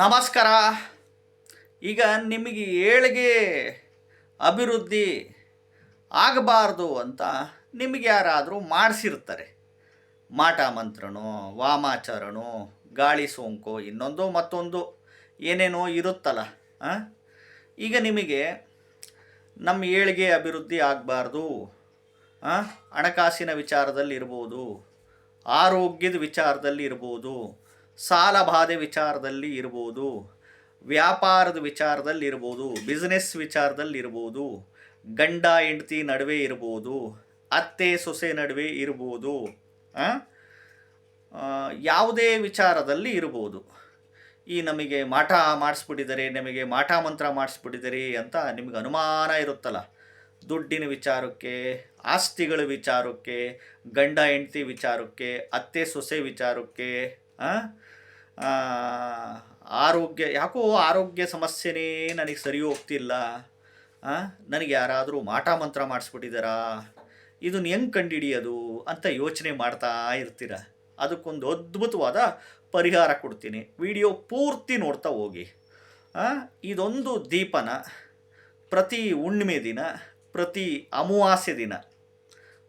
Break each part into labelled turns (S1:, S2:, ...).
S1: ನಮಸ್ಕಾರ. ಈಗ ನಿಮಗೆ ಏಳಿಗೆ ಅಭಿವೃದ್ಧಿ ಆಗಬಾರ್ದು ಅಂತ ನಿಮಗೆ ಯಾರಾದರೂ ಮಾಡಿಸಿರ್ತಾರೆ. ಮಾಟ ಮಂತ್ರನೋ ವಾಮಾಚರಣೋ ಗಾಳಿ ಸೋಂಕು, ಇನ್ನೊಂದು ಮತ್ತೊಂದು, ಏನೇನೋ ಇರುತ್ತಲ್ಲ? ಈಗ ನಿಮಗೆ ನಮ್ಮ ಏಳಿಗೆ ಅಭಿವೃದ್ಧಿ ಆಗಬಾರ್ದು ಹಣಕಾಸಿನ ವಿಚಾರದಲ್ಲಿ ಇರ್ಬೋದು, ಆರೋಗ್ಯದ ವಿಚಾರದಲ್ಲಿ ಇರ್ಬೋದು ಸಾಲ ಬಾಧೆ ವಿಚಾರದಲ್ಲಿ ಇರ್ಬೋದು, ವ್ಯಾಪಾರದ ವಿಚಾರದಲ್ಲಿ ಇರ್ಬೋದು ಬಿಸ್ನೆಸ್ ವಿಚಾರದಲ್ಲಿ ಇರ್ಬೋದು, ಗಂಡ, ಹೆಂಡತಿ ನಡುವೆ ಇರ್ಬೋದು, ಅತ್ತೆ, ಸೊಸೆ ನಡುವೆ ಇರ್ಬೋದು ಯಾವುದೇ ವಿಚಾರದಲ್ಲಿ ಇರ್ಬೋದು. ಈ ನಮಗೆ ಮಾಟ ಮಾಡಿಸ್ಬಿಟ್ಟಿದ್ದಾರೆ ನಮಗೆ ಮಾಟ ಮಂತ್ರ ಮಾಡಿಸ್ಬಿಟ್ಟಿದ್ದಾರೆ ಅಂತ ನಿಮಗೆ ಅನುಮಾನ ಇರುತ್ತಲ್ಲ. ದುಡ್ಡಿನ ವಿಚಾರಕ್ಕೆ, ಆಸ್ತಿಗಳ ವಿಚಾರಕ್ಕೆ, ಗಂಡ, ಹೆಂಡತಿ ವಿಚಾರಕ್ಕೆ, ಅತ್ತೆ, ಸೊಸೆ ವಿಚಾರಕ್ಕೆ ಆರೋಗ್ಯ, ಯಾಕೋ ಆರೋಗ್ಯ ಸಮಸ್ಯೆನೇ ನನಗೆ ಸರಿ ಹೋಗ್ತಿಲ್ಲ? ನನಗೆ ಯಾರಾದರೂ ಮಾಟ ಮಂತ್ರ ಮಾಡಿಸ್ಬಿಟ್ಟಿದ್ದಾರಾ ಇದನ್ನು ಹೆಂಗೆ ಕಂಡುಹಿಡಿಯೋದು ಅಂತ ಯೋಚನೆ ಮಾಡ್ತಾ ಇರ್ತೀರ. ಅದಕ್ಕೊಂದು ಅದ್ಭುತವಾದ ಪರಿಹಾರ ಕೊಡ್ತೀನಿ. ವಿಡಿಯೋ ಪೂರ್ತಿ ನೋಡ್ತಾ ಹೋಗಿ. ಇದೊಂದು ದೀಪನ ಪ್ರತಿ ಹುಣ್ಣಿಮೆ ದಿನ, ಪ್ರತಿ ಅಮಾವಾಸ್ಯೆ ದಿನ,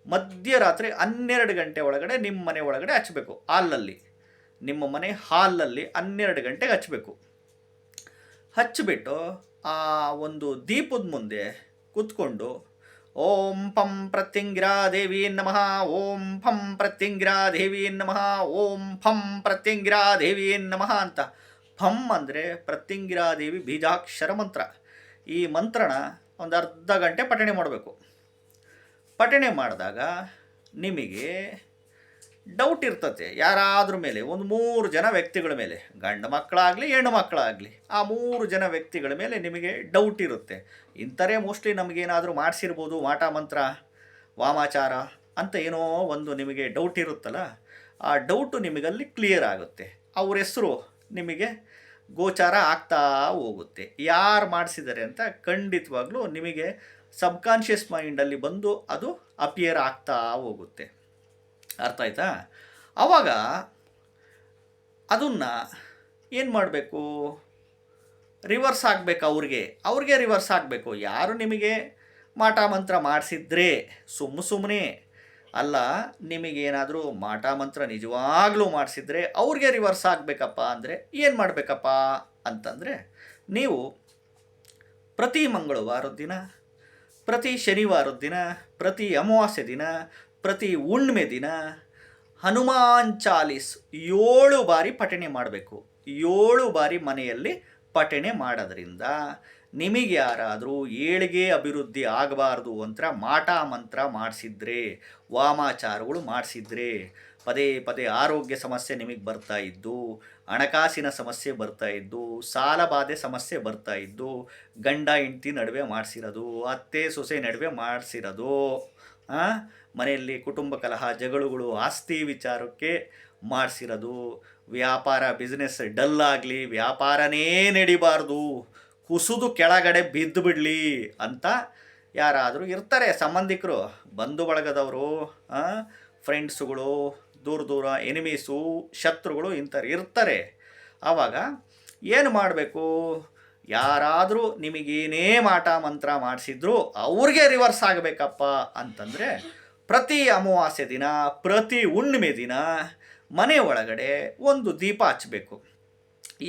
S1: ಮಧ್ಯರಾತ್ರಿ ಹನ್ನೆರಡು ಗಂಟೆ ಒಳಗಡೆ ನಿಮ್ಮ ಮನೆ ಒಳಗಡೆ ಹಚ್ಚಬೇಕು ಹಾಲಲ್ಲಿ. ನಿಮ್ಮ ಮನೆ ಹಾಲಲ್ಲಿ ಹನ್ನೆರಡು ಗಂಟೆಗೆ ಹಚ್ಚಬೇಕು. ಹಚ್ಚಿಬಿಟ್ಟು ಆ ಒಂದು ದೀಪದ ಮುಂದೆ ಕೂತ್ಕೊಂಡು, ಓಂ ಪಂ ಪ್ರತ್ಯಂಗಿರಾ ದೇವಿ ನಮಃ, ಓಂ ಫಂ ಪ್ರತ್ಯಂಗಿರಾ ದೇವಿ ನಮಃ, ಓಂ ಫಂ ಪ್ರತ್ಯಂಗಿರಾ ದೇವಿ ನಮಃ ಅಂತ. ಫಂ ಅಂದರೆ ಪ್ರತ್ಯಂಗಿರಾ ದೇವಿ ಬೀಜಾಕ್ಷರ ಮಂತ್ರ. ಈ ಮಂತ್ರನ ಒಂದು ಅರ್ಧ ಗಂಟೆ ಪಠಣೆ ಮಾಡಬೇಕು. ಪಠಣೆ ಮಾಡಿದಾಗ ನಿಮಗೆ ಡೌಟ್ ಇರ್ತತೆ ಯಾರಾದ್ರ ಮೇಲೆ, ಒಂದು ಮೂರು ಜನ ವ್ಯಕ್ತಿಗಳ ಮೇಲೆ, ಗಂಡು ಮಕ್ಕಳಾಗಲಿ, ಹೆಣ್ಣು ಮಕ್ಕಳಾಗಲಿ, ಆ ಮೂರು ಜನ ವ್ಯಕ್ತಿಗಳ ಮೇಲೆ ನಿಮಗೆ ಡೌಟ್ ಇರುತ್ತೆ. ಇಂಥರೇ ಮೋಸ್ಟ್ಲಿ ನಮಗೇನಾದರೂ ಮಾಡಿಸಿರ್ಬೋದು ಮಾಟ ಮಂತ್ರ, ವಾಮಾಚಾರ ಅಂತ ಏನೋ ಒಂದು ನಿಮಗೆ ಡೌಟ್ ಇರುತ್ತಲ್ಲ, ಆ ಡೌಟು ನಿಮಗಲ್ಲಿ ಕ್ಲಿಯರ್ ಆಗುತ್ತೆ. ಅವ್ರ ಹೆಸರು ನಿಮಗೆ ಗೋಚಾರ ಆಗ್ತಾ ಹೋಗುತ್ತೆ. ಯಾರು ಮಾಡಿಸಿದ್ದಾರೆ ಅಂತ ಖಂಡಿತವಾಗ್ಲೂ ನಿಮಗೆ ಸಬ್ಕಾನ್ಷಿಯಸ್ ಮೈಂಡಲ್ಲಿ ಬಂದು ಅದು ಅಪಿಯರ್ ಆಗ್ತಾ ಹೋಗುತ್ತೆ. ಅರ್ಥ ಆಯ್ತಾ? ಆವಾಗ ಅದನ್ನು ಏನು ಮಾಡಬೇಕು? ರಿವರ್ಸ್ ಆಗಬೇಕು ಅವ್ರಿಗೆ. ಅವ್ರಿಗೆ ರಿವರ್ಸ್ ಆಗಬೇಕು. ಯಾರು ನಿಮಗೆ ಮಾಟ ಮಂತ್ರ ಮಾಡಿಸಿದ್ರೆ? ಸುಮ್ಮ ಸುಮ್ಮನೆ ಅಲ್ಲ ನಿಮಗೇನಾದರೂ ಮಾಟ ಮಂತ್ರ ನಿಜವಾಗ್ಲೂ ಮಾಡಿಸಿದ್ರೆ ಅವ್ರಿಗೆ ರಿವರ್ಸ್ ಆಗಬೇಕಪ್ಪ ಅಂದರೆ ಏನು ಮಾಡಬೇಕಪ್ಪ ಅಂತಂದರೆ ನೀವು ಪ್ರತಿ ಮಂಗಳವಾರದ ದಿನ, ಪ್ರತಿ ಶನಿವಾರದ ದಿನ, ಪ್ರತಿ ಅಮಾವಾಸ್ಯೆ ದಿನ ಪ್ರತಿ ಹುಣ್ಣಿಮೆ ದಿನ ಹನುಮಾನ್ ಚಾಲೀಸ್ ಏಳು ಬಾರಿ ಪಠಣೆ ಮಾಡಬೇಕು. ಏಳು ಬಾರಿ ಮನೆಯಲ್ಲಿ ಪಠಣೆ ಮಾಡೋದ್ರಿಂದ ನಿಮಗೆ ಯಾರಾದರೂ ಏಳಿಗೆ ಅಭಿವೃದ್ಧಿ ಆಗಬಾರ್ದು ಅಂತ ಮಾಟ ಮಂತ್ರ ಮಾಡಿಸಿದ್ರೆ, ವಾಮಾಚಾರಗಳು ಮಾಡಿಸಿದ್ರೆ, ಪದೇ ಪದೇ ಆರೋಗ್ಯ ಸಮಸ್ಯೆ ನಿಮಗೆ ಬರ್ತಾ ಇದ್ದು, ಹಣಕಾಸಿನ ಸಮಸ್ಯೆ ಬರ್ತಾ ಇದ್ದು, ಸಾಲ ಬಾಧೆ ಸಮಸ್ಯೆ ಬರ್ತಾ ಇದ್ದು, ಗಂಡ ಹೆಂಡತಿ ನಡುವೆ ಮಾಡಿಸಿರೋದು, ಅತ್ತೆ ಸೊಸೆ ನಡುವೆ ಮಾಡಿಸಿರೋದು? ಮನೆಯಲ್ಲಿ ಕುಟುಂಬ ಕಲಹ, ಜಗಳಗಳು, ಆಸ್ತಿ ವಿಚಾರಕ್ಕೆ ಮಾಡಿಸಿರೋದು, ವ್ಯಾಪಾರ ಬಿಸ್ನೆಸ್ ಡಲ್ ಆಗಲಿ ವ್ಯಾಪಾರನೇ ನಡಿಬಾರ್ದು ಕುಸಿದು ಕೆಳಗಡೆ ಬಿದ್ದು ಬಿಡಲಿ ಅಂತ ಯಾರಾದರೂ ಇರ್ತಾರೆ. ಸಂಬಂಧಿಕರು ಬಂಧು ಬಳಗದವರು ಫ್ರೆಂಡ್ಸುಗಳು ದೂರ ದೂರ ಎನಿಮೀಸು ಶತ್ರುಗಳು ಇಂಥವ್ರು ಇರ್ತಾರೆ. ಆವಾಗ ಏನು ಮಾಡಬೇಕು? ಯಾರಾದರೂ ನಿಮಗೇನೇ ಮಾಟ ಮಂತ್ರ ಮಾಡಿಸಿದ್ರು ಅವ್ರಿಗೆ ರಿವರ್ಸ್ ಆಗಬೇಕಪ್ಪ ಅಂತಂದರೆ ಪ್ರತಿ ಅಮಾವಾಸ್ಯೆ ದಿನ, ಪ್ರತಿ ಹುಣ್ಣಿಮೆ ದಿನ ಮನೆ ಒಳಗಡೆ ಒಂದು ದೀಪ ಹಚ್ಚಬೇಕು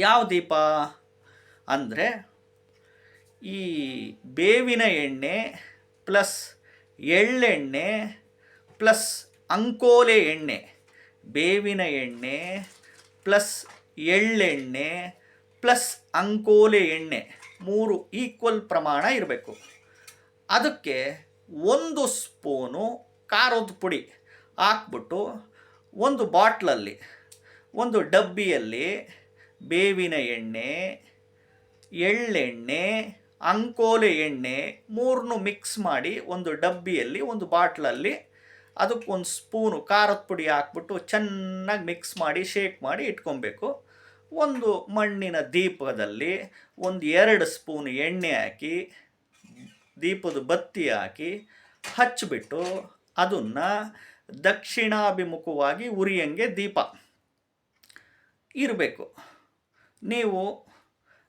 S1: ಯಾವ ದೀಪ? ಅಂದರೆ ಈ ಬೇವಿನ ಎಣ್ಣೆ ಪ್ಲಸ್ ಎಳ್ಳೆಣ್ಣೆ ಪ್ಲಸ್ ಅಂಕೋಲೆ ಎಣ್ಣೆ, ಬೇವಿನ ಎಣ್ಣೆ ಪ್ಲಸ್ ಎಳ್ಳೆಣ್ಣೆ ಪ್ಲಸ್ ಅಂಕೋಲೆ ಎಣ್ಣೆ ಮೂರು ಈಕ್ವಲ್ ಪ್ರಮಾಣ ಇರಬೇಕು. ಅದಕ್ಕೆ ಒಂದು ಸ್ಪೂನು ಖಾರದ ಪುಡಿ ಹಾಕ್ಬಿಟ್ಟು ಒಂದು ಬಾಟ್ಲಲ್ಲಿ, ಒಂದು ಡಬ್ಬಿಯಲ್ಲಿ ಬೇವಿನ ಎಣ್ಣೆ, ಎಳ್ಳೆಣ್ಣೆ ಅಂಕೋಲೆ ಎಣ್ಣೆ ಮೂರನ್ನು ಮಿಕ್ಸ್ ಮಾಡಿ ಒಂದು ಡಬ್ಬಿಯಲ್ಲಿ, ಒಂದು ಬಾಟ್ಲಲ್ಲಿ ಅದಕ್ಕೊಂದು ಸ್ಪೂನು ಖಾರದ ಪುಡಿ ಹಾಕ್ಬಿಟ್ಟು ಚೆನ್ನಾಗಿ ಮಿಕ್ಸ್ ಮಾಡಿ ಶೇಕ್ ಮಾಡಿ ಇಟ್ಕೊಬೇಕು. ಒಂದು ಮಣ್ಣಿನ ದೀಪದಲ್ಲಿ ಒಂದು ಎರಡು ಸ್ಪೂನ್ ಎಣ್ಣೆ ಹಾಕಿ, ದೀಪದ ಬತ್ತಿ ಹಾಕಿ ಹಚ್ಚಿಬಿಟ್ಟು ಅದನ್ನು ದಕ್ಷಿಣಾಭಿಮುಖವಾಗಿ ಉರಿಯಂಗೆ ದೀಪ ಇರಬೇಕು. ನೀವು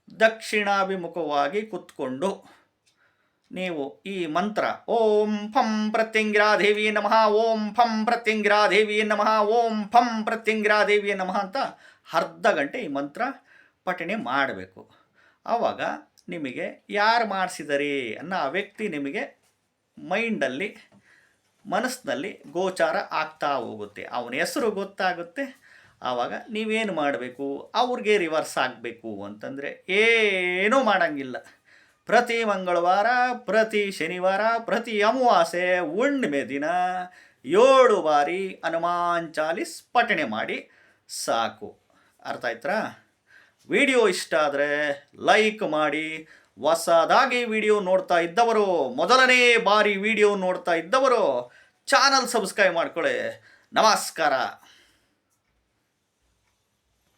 S1: ದಕ್ಷಿಣಾಭಿಮುಖವಾಗಿ ಕುತ್ಕೊಂಡು ನೀವು ಈ ಮಂತ್ರ, ಓಂ ಫಂ ಪ್ರತ್ಯಂಗಿರಾ ದೇವಿ ನಮಃ, ಓಂ ಫಂ ಪ್ರತ್ಯಂಗಿರಾ ದೇವಿ ನಮಃ, ಓಂ ಫಂ ಪ್ರತ್ಯಂಗಿರಾ ದೇವಿ ನಮಃ ಅಂತ ಅರ್ಧ ಗಂಟೆ ಈ ಮಂತ್ರ ಪಠಣೆ ಮಾಡಬೇಕು. ಆವಾಗ ನಿಮಗೆ ಯಾರು ಮಾಡಿಸಿದರಿ ಅನ್ನೋ ಆ ವ್ಯಕ್ತಿ ನಿಮಗೆ ಮೈಂಡಲ್ಲಿ, ಮನಸ್ಸಿನಲ್ಲಿ ಗೋಚಾರ ಆಗ್ತಾ ಹೋಗುತ್ತೆ. ಅವನ ಹೆಸರು ಗೊತ್ತಾಗುತ್ತೆ ಆವಾಗ ನೀವೇನು ಮಾಡಬೇಕು? ಅವ್ರಿಗೆ ರಿವರ್ಸ್ ಆಗಬೇಕು ಅಂತಂದರೆ ಏನೂ ಮಾಡೋಂಗಿಲ್ಲ. ಪ್ರತಿ ಮಂಗಳವಾರ, ಪ್ರತಿ ಶನಿವಾರ, ಪ್ರತಿ ಅಮಾವಾಸ್ಯೆ, ಹುಣ್ಣಿಮೆ ದಿನ ಏಳು ಬಾರಿ ಹನುಮಾನ್ ಚಾಲಿಸ್ ಪಠಣೆ ಮಾಡಿ ಸಾಕು. ಅರ್ಥ ಆಯ್ತಾ ವಿಡಿಯೋ ಇಷ್ಟ ಆದರೆ ಲೈಕ್ ಮಾಡಿ. ಹೊಸದಾಗಿ ವಿಡಿಯೋ ನೋಡ್ತಾ ಇದ್ದವರು, ಮೊದಲನೇ ಬಾರಿ ವಿಡಿಯೋ ನೋಡ್ತಾ ಇದ್ದವರು, ಚಾನಲ್ ಸಬ್ಸ್ಕ್ರೈಬ್ ಮಾಡ್ಕೊಳ್ಳಿ. ನಮಸ್ಕಾರ.